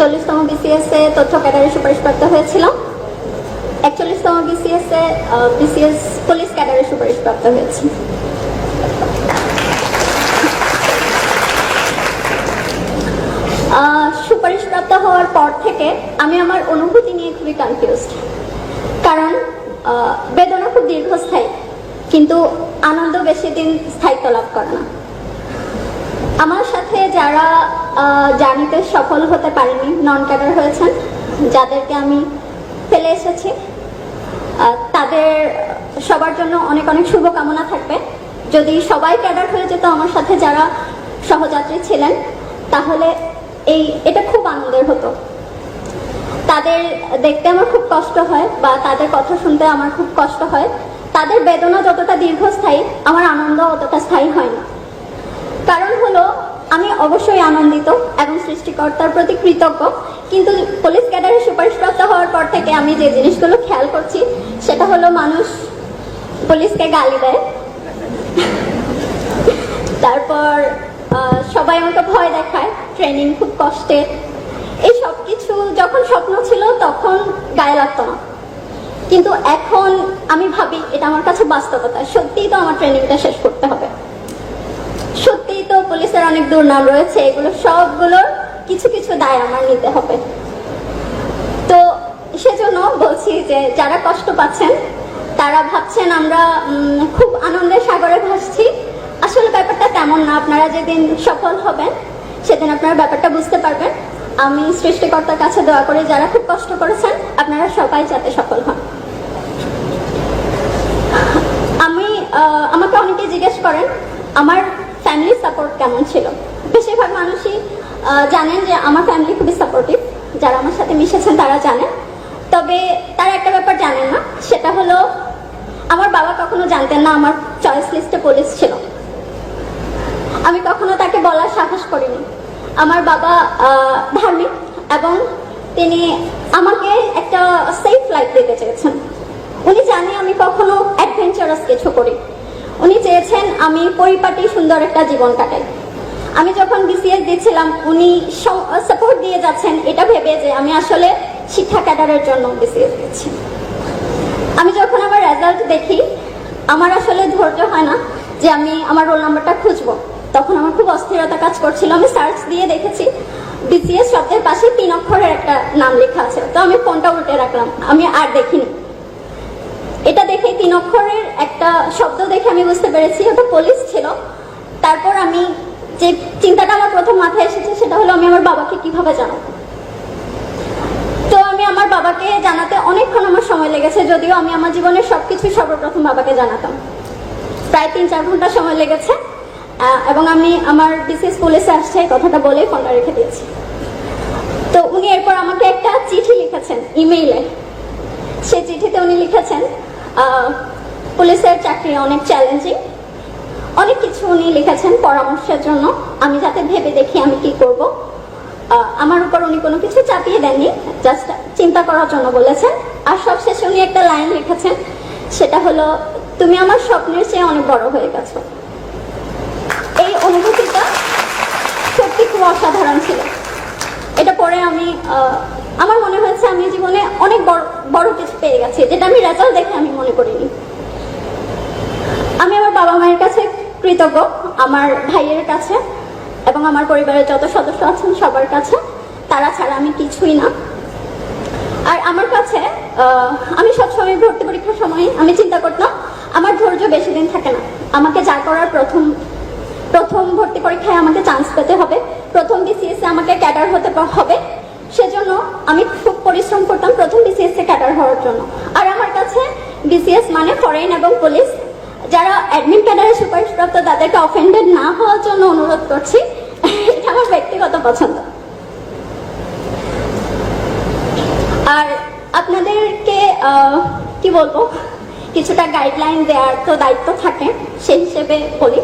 চল্লিশতম BCS এ তথ্য ক্যাডারে সুপারিশপ্রাপ্ত হয়েছিলাম একচল্লিশতম বিসিএস এ বিসিএস পুলিশ ক্যাডারে সুপারিশপ্রাপ্ত হয়েছি। সুপারিশপ্রাপ্ত হওয়ার পর থেকে আমি আমার অনুভূতি নিয়ে খুবই কনফিউজড কারণ বেদনা খুব দীর্ঘস্থায়ী, কিন্তু আনন্দ বেশি দিন স্থায়িত্ব লাভ করে না। আমার সাথে যারা জার্নিতে সফল হতে পারেনি নন ক্যাডার হয়েছেন, যাদেরকে আমি ফেলে এসেছি তাদের সবার জন্য অনেক অনেক শুভকামনা থাকবে। যদি সবাই ক্যাডার হয়ে যেত আমার সাথে যারা সহযাত্রী ছিলেন, তাহলে এই, এটা খুব আনন্দের হতো। তাদের দেখতে আমার খুব কষ্ট হয় বা তাদের কথা শুনতে আমার খুব কষ্ট হয়। তাদের বেদনা যতটা দীর্ঘস্থায়ী, আমার আনন্দ অতটা স্থায়ী হয় না কারণ হলো, আমি অবশ্যই আনন্দিত এবং সৃষ্টিকর্তার প্রতি কৃতজ্ঞ। কিন্তু পুলিশ ক্যাডারে সুপারিশপ্রাপ্ত হওয়ার পর থেকে আমি যে জিনিসগুলো খেয়াল করছি, সেটা হলো মানুষ পুলিশকে গালি দেয়। তারপর সবাই আমাকে ভয় দেখায় ট্রেনিং খুব কষ্টের এই সব কিছু যখন স্বপ্ন ছিল, তখন গায়ে লাগতো না। কিন্তু এখন আমি ভাবি, এটা আমার কাছে বাস্তবতা। সত্যিই তো আমার ট্রেনিংটা শেষ করতে হবে। পুলিশের অনেক দুর্নাম রয়েছে, এগুলো সবগুলোর কিছু কিছু দায় আমার নিতে হবে। তো সেজন্য বলছি যে যারা কষ্ট পাচ্ছেন, তারা ভাবছেন আমরা খুব আনন্দের সাগরে ভাসছি। আসলে ব্যাপারটা তেমন না, আপনারা যেদিন সফল হবেন, সেদিন আপনারা ব্যাপারটা বুঝতে পারবেন। আমি সৃষ্টিকর্তার কাছে দোয়া করে, যারা খুব কষ্ট করেছেন, আপনারা সবাই যাতে সফল হন। আমি আমাকে অনেকে জিজ্ঞেস করেন, আমার ফ্যামিলি সাপোর্ট কেমন ছিল? বেশিরভাগ মানুষই জানেন যে আমার ফ্যামিলি খুবই সাপোর্টিভ যারা আমার সাথে মিশেছেন তারা জানেন। তবে তারা একটা ব্যাপার জানেন না, সেটা হলো আমার বাবা কখনো জানতেন না আমার চয়েস লিস্টে পুলিশ ছিল। আমি কখনো তাকে বলার সাহস করিনি। আমার বাবা ধার্মিক এবং তিনি আমাকে একটা সেফ লাইফ দিতে চেয়েছেন। উনি জানে আমি কখনো অ্যাডভেঞ্চারাস কিছু করি উনি চেয়েছেন আমি পরিপাটি সুন্দর একটা জীবন কাটাই। আমি যখন বিসিএস দিচ্ছিলাম, উনি সাপোর্ট দিয়ে যাচ্ছেন, এটা ভেবে যে আমি আসলে শিক্ষা ক্যাডারের জন্য বিসিএস দিচ্ছি। আমি যখন আমার রেজাল্ট দেখি, আমার আসলে ধৈর্য হয় না যে আমি আমার রোল নাম্বারটা খুঁজবো। তখন আমার খুব অস্থিরতা কাজ করছিল। আমি সার্চ দিয়ে দেখেছি বিসিএস শব্দের পাশে তিন অক্ষরের একটা নাম লেখা আছে। তো আমি ফোনটা উল্টে রাখলাম। আমি আর দেখিনি। এটা দেখে তিন অক্ষরের একটা শব্দ দেখে আমি বুঝতে পেরেছি, ওটা পুলিশ ছিল। তারপর আমি যে চিন্তাটা আমার প্রথম মাথায় এসেছে, সেটা হলো আমি আমার বাবাকে কীভাবে জানাব। তো আমি আমার বাবাকে জানাতে অনেকক্ষণ আমার সময় লেগেছে, যদিও আমি আমার জীবনের সবকিছু সর্বপ্রথম বাবাকে জানাতাম। প্রায় তিন চার ঘণ্টা সময় লেগেছে এবং আমি আমার বিসিএস পুলিশে আসছে কথাটা বলেই ফোনটা রেখে দিয়েছি। তো উনি এরপর আমাকে একটা চিঠি লিখেছেন ইমেইলে সেই চিঠিতে উনি লিখেছেন পুলিশের চাকরি অনেক চ্যালেঞ্জিং অনেক কিছু উনি লিখেছেন পরামর্শের জন্য। আমি যাতে ভেবে দেখি আমি কি করব। আমার উপর উনি কোনো কিছু চাপিয়ে দেননি জাস্ট চিন্তা করার জন্য বলেছেন। আর সবশেষে উনি একটা লাইন লিখেছেন, সেটা হলো, তুমি আমার স্বপ্নের চেয়ে অনেক বড় হয়ে গেছো। এই অনুভূতিটা সত্যি খুব অসাধারণ ছিল। এটা পরে আমি আমার মনে হয়েছে আমি জীবনে অনেক বড় বড় কিছু পেয়ে গেছি, যেটা আমি রেজাল্ট দেখে আমি মনে করিনি। আমি আমার বাবা মায়ের কাছে কৃতজ্ঞ, আমার ভাইয়ের কাছে এবং আমার পরিবারের যত সদস্য আছেন সবার কাছে। তারা ছাড়া আমি কিছুই না। আর আমার কাছে আমি সবসময় ভর্তি পরীক্ষার সময় আমি চিন্তা করতাম, আমার ধৈর্য বেশি দিন থাকে না। আমাকে যা করার প্রথম প্রথম ভর্তি পরীক্ষায় আমাকে চান্স পেতে হবে। প্রথম বিসিএসে আমাকে ক্যাডার হতে হবে। সেজন্য আমি খুব পরিশ্রম করতাম প্রথম বিসিএস ক্যাডার হওয়ার জন্য। আর আমার কাছে বিসিএস মানে ফরেন এবং পুলিশ যারা অ্যাডমিন ক্যাডারে সুপারিশপ্রাপ্ত তাদেরকে অফেন্ডেড না হওয়ার জন্য অনুরোধ করছি। এটা আমার ব্যক্তিগত পছন্দ। আর আপনাদেরকে কি বলব? কিছুটা গাইডলাইন দেওয়ার তো দায়িত্ব থাকে, সেই হিসেবে বলি।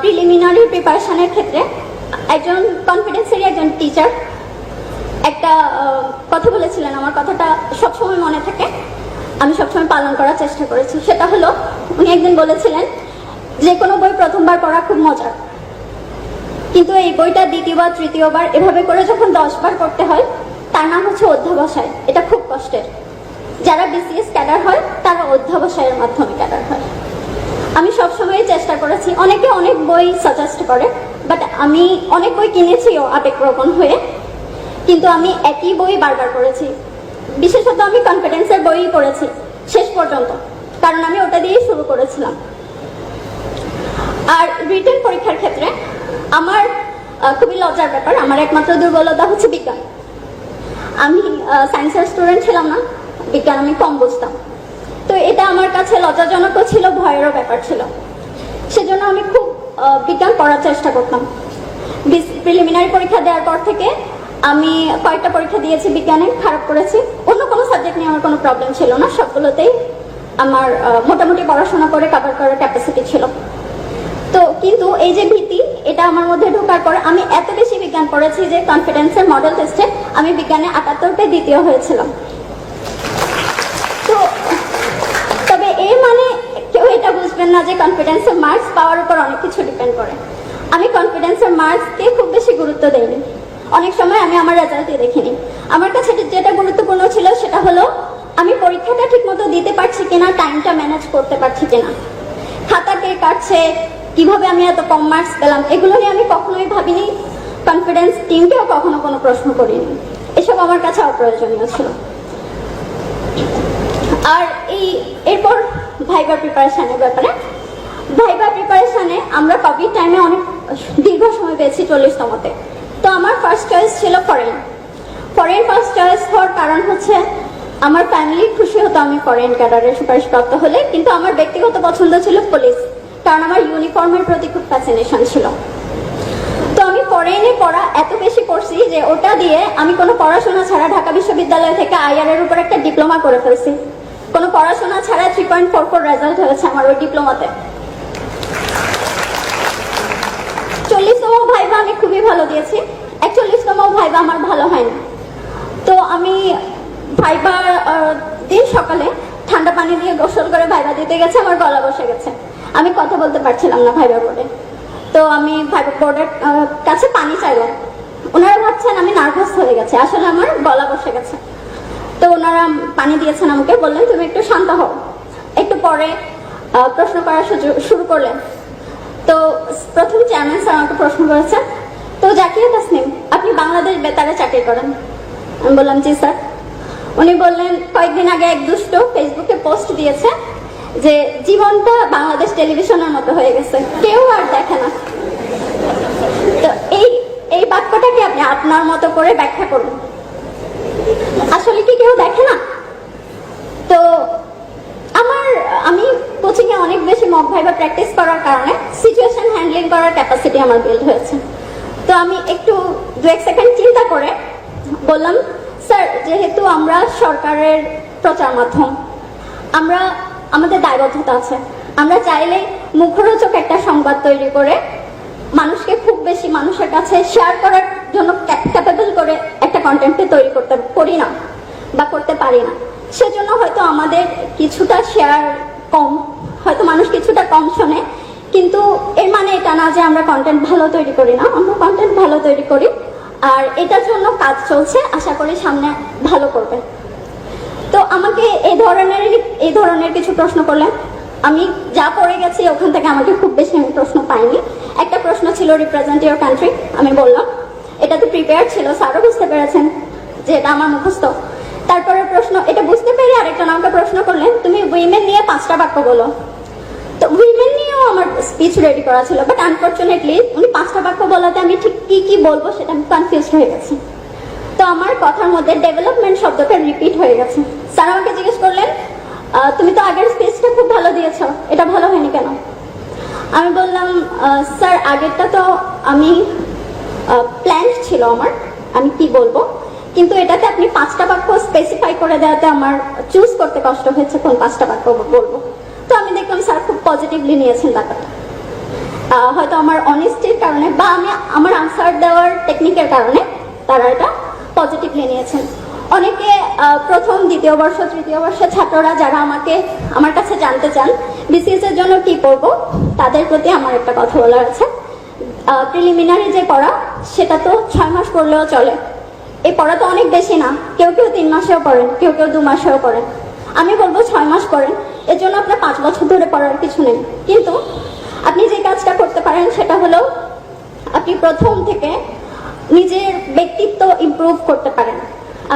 প্রিলিমিনারি প্রিপারেশনের ক্ষেত্রে একজন কনফিডেন্সেরই একজন টিচার একটা কথা বলেছিলেন, আমার কথাটা সবসময় মনে থাকে। আমি সবসময় পালন করার চেষ্টা করেছি। সেটা হলো, উনি একদিন বলেছিলেন যে, কোনো বই প্রথমবার পড়া খুব মজার। কিন্তু এই বইটা দ্বিতীয়বার, তৃতীয়বার, এভাবে করে যখন দশবার করতে হয়, তার নাম হচ্ছে অধ্যাবসায়। এটা খুব কষ্টের। যারা বিসিএস ক্যাডার হয়, তারা অধ্যাবসায়ের মাধ্যমে ক্যাডার হয়। আমি সবসময় চেষ্টা করেছি। অনেকে অনেক বই সাজেস্ট করে বাট আমি অনেক বই কিনেছিও আবেগপ্রবণ হয়ে। কিন্তু আমি একই বই বারবার পড়েছি। বিশেষত আমি কনফিডেন্সের বই পড়েছি, শেষ পর্যন্ত, কারণ আমি ওটা দিয়েই শুরু করেছিলাম। আর রিটেন পরীক্ষার ক্ষেত্রে আমার খুবই লজ্জার ব্যাপার, আমার একমাত্র দুর্বলতা হচ্ছে বিজ্ঞান। আমি সায়েন্সের স্টুডেন্ট ছিলাম না, বিজ্ঞান আমি কম বুঝতাম। তো এটা আমার কাছে লজ্জাজনকও ছিল, ভয়েরও ব্যাপার ছিল। সেজন্য আমি খুব বিজ্ঞান পড়ার চেষ্টা করতাম। প্রিলিমিনারি পরীক্ষা দেওয়ার পর থেকে আমি কয়েকটা পরীক্ষা দিয়েছি, বিজ্ঞানে খারাপ করেছি। অন্য কোনো সাবজেক্ট নিয়ে আমার কোনো প্রবলেম ছিল না, সবগুলোতেই আমার মোটামুটি পড়াশোনা করে কভার করার ক্যাপাসিটি ছিল। তো কিন্তু এই যে ভীতি, এটা আমার মধ্যে ঢোকার পরে আমি এত বেশি বিজ্ঞান পড়েছি যে কনফিডেন্সের মডেল টেস্টে আমি বিজ্ঞানে আটাত্তরটা দ্বিতীয় হয়েছিলাম। তো তবে এই মানে কেউ এটা বুঝবেন না যে কনফিডেন্সের মার্কস পাওয়ার উপর অনেক কিছু ডিপেন্ড করে। আমি কনফিডেন্সের মার্কসকে খুব বেশি গুরুত্ব দেইনি। অনেক সময় আমি আমার রেজাল্টই দেখিনি। আমার কাছে যেটা গুরুত্বপূর্ণ ছিল সেটা হলো, আমি পরীক্ষাটা ঠিকমতো দিতে পারছি কিনা টাইমটা ম্যানেজ করতে পারছি কিনা। খাতা কে কাটছে, কীভাবে আমি এত কম মার্কস পেলাম এগুলো নিয়ে আমি কখনোই ভাবিনি। কনফিডেন্স টিমকেও কখনো কোনো প্রশ্ন করিনি। এসব আমার কাছে অপ্রয়োজনীয় ছিল। আর এই এরপর ভাইবার প্রিপারেশনের ব্যাপারে। ভাইবার প্রিপারেশনে আমরা কোভিড টাইমে অনেক দীর্ঘ সময় পেয়েছি চল্লিশতমতে তো আমার ফার্স্ট চয়েস ছিল ফরেন ফরেন ফার্স্ট চয়েস হওয়ার কারণ হচ্ছে আমার ফ্যামিলি খুশি হতো আমি ফরেন ক্যাডারের সুপারিশপ্রাপ্ত হলে, কিন্তু আমার ব্যক্তিগত পছন্দ ছিল পুলিশ কারণ আমার ইউনিফর্মের প্রতি খুব ফ্যাসিনেশন ছিল। তো আমি ফরেনে পড়া এত বেশি পড়ছি যে ওটা দিয়ে আমি কোনো পড়াশোনা ছাড়া ঢাকা বিশ্ববিদ্যালয় থেকে আইআর এর উপর একটা ডিপ্লোমা করে ফেলছি। কোনো পড়াশোনা ছাড়া three point four four result হয়েছে আমার ওই ডিপ্লোমাতে চল্লিশতম ভাইবা আমি খুবই ভালো দিয়েছি। একচল্লিশতম ভাইবা আমার ভালো হয়নি। তো আমি ভাইবার আহ, দিন সকালে ঠান্ডা পানি দিয়ে গোসল করে ভাইবা দিতে গেছে আমার গলা বসে গেছে। আমি কথা বলতে পারছিলাম না ভাইবা বোর্ডে। তো আমি ভাইবা বোর্ডের কাছে পানি চাইলাম ওনারা ভাবছেন আমি নার্ভাস হয়ে গেছে আসলে আমার গলা বসে গেছে। তো ওনারা পানি দিয়েছেন আমাকে বললেন তুমি একটু শান্ত হও। একটু পরে প্রশ্ন করা শুরু করলেন। তো প্রথম চেয়ারম্যান স্যার আমাকে প্রশ্ন করেছেন তো জাকিয়া তাসনিম আপনি বাংলাদেশ বেতারে চাকরি করেন। আমি বললাম, জি, স্যার। উনি বললেন, কয়েকদিন আগে এক দুষ্ট ফেসবুকে পোস্ট দিয়েছে যে জীবনটা বাংলাদেশ টেলিভিশনের মতো হয়ে গেছে। কেউ আর দেখে না। তো এই এই বাক্যটাকে আপনি আপনার মতো করে ব্যাখ্যা করুন। আসলে কি কেউ দেখে না? তো আমার, আমি কোচিংয়ে অনেক বেশি মক ভাইবা প্র্যাকটিস করার কারণে সিচুয়েশন হ্যান্ডলিং করার ক্যাপাসিটি আমার বিল্ড হয়েছে। তো আমি একটু দু এক সেকেন্ড চিন্তা করে বললাম, স্যার, যেহেতু আমরা সরকারের প্রচার মাধ্যম, আমরা, আমাদের দায়বদ্ধতা আছে, আমরা চাইলে মুখরোচক একটা সংবাদ তৈরি করে মানুষকে খুব বেশি মানুষের কাছে শেয়ার করার জন্য ক্যাপেবল করে একটা কন্টেন্টকে তৈরি করতে করি না বা করতে পারি না। সেজন্য হয়তো আমাদের কিছুটা শেয়ার কম, হয়তো মানুষ কিছুটা কম শোনে কিন্তু এর মানে এটা না যে আমরা কন্টেন্ট ভালো তৈরি করি না, আমরা কন্টেন্ট ভালো তৈরি করি। আর এটার জন্য কাজ চলছে, আশা করি সামনে ভালো করবে। তো আমাকে এই ধরনের এই ধরনের কিছু প্রশ্ন করলেন। আমি যা পড়ে গেছি, ওখান থেকে আমাকে খুব বেশি আমি প্রশ্ন পাইনি। একটা প্রশ্ন ছিল রিপ্রেজেন্ট ইউর কান্ট্রি আমি বললাম, এটা তো প্রিপেয়ার ছিল, স্যারও বুঝতে পেরেছেন যে এটা আমার মুখস্থ। তারপরে প্রশ্ন, এটা বুঝতে পেরে আরেকজন আমাকে প্রশ্ন করলেন, তুমি উইমেন নিয়ে পাঁচটা বাক্য বলো। তো উইমেন আমার স্পিচ রেডি করা ছিল বাট আনফর্চুনেটলি উনি পাঁচটা বাক্য বলাতে আমি ঠিক কি কি বলব সেটা আমি কনফিউজ হয়ে গেছি। তো আমার কথার মধ্যে ডেভেলপমেন্ট শব্দটা রিপিট হয়ে গেছে। স্যার আমাকে জিজ্ঞেস করলেন তুমি তো আগের স্পেসটা খুব ভালো দিয়েছ, এটা ভালো হয়নি কেন? আমি বললাম স্যার, আগেরটা তো আমি প্ল্যান ছিল আমার, আমি কি বলব? কিন্তু এটাতে আপনি পাঁচটা বাক্য স্পেসিফাই করে দেওয়াতে আমার চুজ করতে কষ্ট হয়েছে, কোন পাঁচটা বাক্য বলব? তো আমি দেখলাম, স্যার পজিটিভলি নিয়েছেন ব্যাপারটা। হয়তো আমার অনেস্টির কারণে বা আমি আমার আনসার দেওয়ার টেকনিকের কারণে তারা এটা পজিটিভলি নিয়েছেন। অনেকে প্রথম, দ্বিতীয় বর্ষ, তৃতীয় বর্ষের ছাত্ররা যারা আমাকে, আমার কাছে জানতে চান বিসিএস এর জন্য কি করব, তাদের প্রতি আমার একটা কথা বলার আছে। প্রিলিমিনারি যে পড়া, সেটা তো ছয় মাস পড়লেও চলে। এই পড়া তো অনেক বেশি না। কেউ কেউ তিন মাসেও পড়েন, কেউ কেউ দু মাসেও পড়েন। আমি বলব ছয় মাস করেন। এর জন্য আপনার পাঁচ বছর ধরে পড়ার কিছু নেই। কিন্তু আপনি যে কাজটা করতে পারেন সেটা হলো আপনি প্রথম থেকে নিজের ব্যক্তিত্ব ইমপ্রুভ করতে পারেন।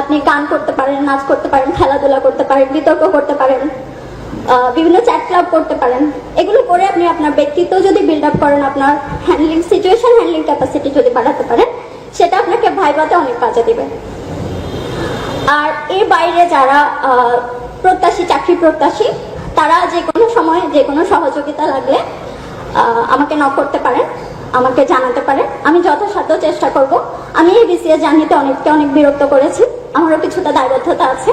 আপনি গান করতে পারেন, নাচ করতে পারেন, খেলাধুলা করতে পারেন, বিতর্ক করতে পারেন বিভিন্ন চ্যাট ক্লাব করতে পারেন। এগুলো করে আপনি আপনার ব্যক্তিত্ব যদি বিল্ড আপ করেন, আপনার হ্যান্ডলিং সিচুয়েশন হ্যান্ডলিং ক্যাপাসিটি যদি বাড়াতে পারেন, সেটা আপনাকে ভাইবাতে অনেক কাজে দিবে। আর এর বাইরে যারা প্রত্যাশী, চাকরি প্রত্যাশী, তারা যে কোনো সময়, যে কোনো সহযোগিতা লাগলে আমাকে নক করতে পারেন, আমাকে জানাতে পারেন। আমি যথাসাধ্য চেষ্টা করব। আমি এই বিসিএ জার্নিতে অনেককে অনেক বিরক্ত করেছি। আমারও কিছুটা দায়বদ্ধতা আছে।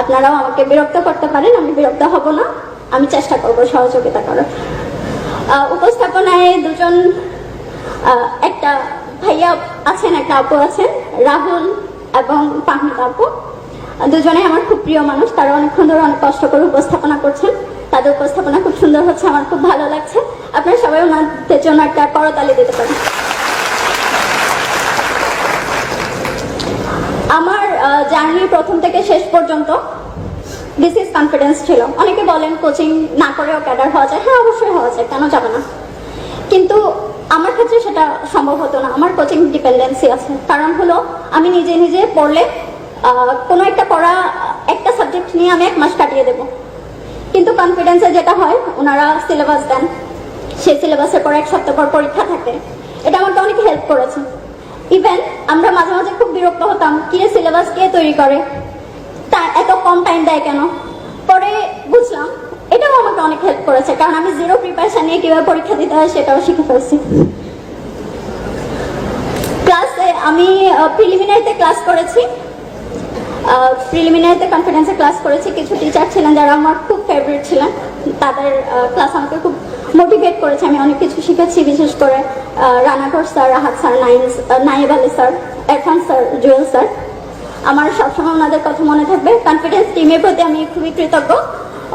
আপনারাও আমাকে বিরক্ত করতে পারেন, আমি বিরক্ত হব না। আমি চেষ্টা করব সহযোগিতা করার। উপস্থাপনায় দুজন একটা ভাইয়া আছেন, একটা আপু আছেন, রাহুল এবং পাহমিদ আপু। দুজনে আমার খুব প্রিয় মানুষ। তারা অনেকক্ষণ ধরে অনেক কষ্ট করে উপস্থাপনা করছেন। তাদের উপস্থাপনা খুব সুন্দর হচ্ছে, আমার খুব ভালো লাগছে। আপনারা সবাই ওনাদের জন্য একটা করতালি দিতে পারেন। আমার জার্নি প্রথম থেকে শেষ পর্যন্ত দিস ইজ কনফিডেন্স ছিল। অনেকে বলেন কোচিং না করেও ক্যাডার হওয়া যায়। হ্যাঁ অবশ্যই হওয়া যায়, কেন যাবে না? কিন্তু আমার ক্ষেত্রে সেটা সম্ভব হতো না। আমার কোচিং ডিপেন্ডেন্সি আছে। কারণ হলো, আমি নিজে নিজে পড়লে কোনো একটা পড়া, একটা সাবজেক্ট নিয়ে আমি এক মাস কাটিয়ে দেবো। কিন্তু কনফিডেন্সে যেটা হয়, ওনারা সিলেবাস দেন। সেই সিলেবাসের পর এক সপ্তাহ পর পরীক্ষা থাকে। এটা আমাকে অনেক হেল্প করেছে। ইভেন আমরা মাঝে মাঝে খুব বিরক্ত হতাম কি সিলেবাস কে তৈরি করে? তা এত কম টাইম দেয় কেন? পরে বুঝলাম, এটাও আমাকে অনেক হেল্প করেছে, কারণ আমি জিরো প্রিপারেশন নিয়ে কীভাবে পরীক্ষা দিতে হয় সেটাও শিখে ফেলছি। ক্লাসে আমি প্রিলিমিনারিতে ক্লাস করেছি। প্রিলিমিনারিতে কনফিডেন্সে ক্লাস করেছি, কিছু টিচার ছিলেন যারা আমার খুব ফেভারিট ছিলেন। তাদের ক্লাস আমাকে খুব মোটিভেট করেছে। আমি অনেক কিছু শিখেছি, বিশেষ করে রানাঘর sir, Rahat sir, nine Naib Ali sir, Erfan sir, Jewel sir. আমার সবসময় ওনাদের কথা মনে থাকবে। কনফিডেন্স টিমের প্রতি আমি খুবই কৃতজ্ঞ।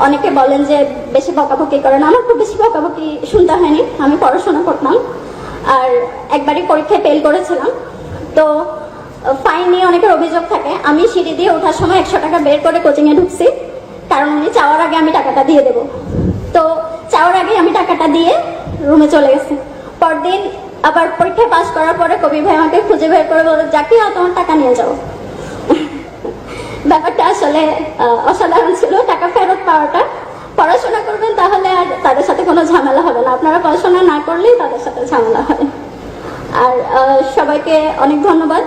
অনেকে বলেন যে, বেশি বকাবকি করেন আমার খুব বেশি বকাবকি শুনতে হয়নি। আমি পড়াশোনা করতাম। আর একবারই পরীক্ষায় ফেল করেছিলাম। তো ফাইন নিয়ে অনেকের অভিযোগ থাকে। আমি সিঁড়ি দিয়ে ওঠার সময় একশো টাকা বের করে কোচিং এ ঢুকছি, কারণ উনি চাওয়ার আগে আমি টাকাটা দিয়ে দেব। তো চাওয়ার আগে আমি টাকাটা দিয়ে রুমে চলে গেছি। পরদিন আবার পরীক্ষা পাস করার পরে কবি ভাই আমাকে খুঁজে বের করে বলে যাকে তোমার টাকা নিয়ে যাও। ব্যাপারটা আসলে অসাধারণ ছিল। টাকা ফেরত পাওয়াটা। পড়াশোনা করবেন তাহলে আর তাদের সাথে কোনো ঝামেলা হবে না। আপনারা পড়াশোনা না করলেই তাদের সাথে ঝামেলা হয়। আর সবাইকে অনেক ধন্যবাদ।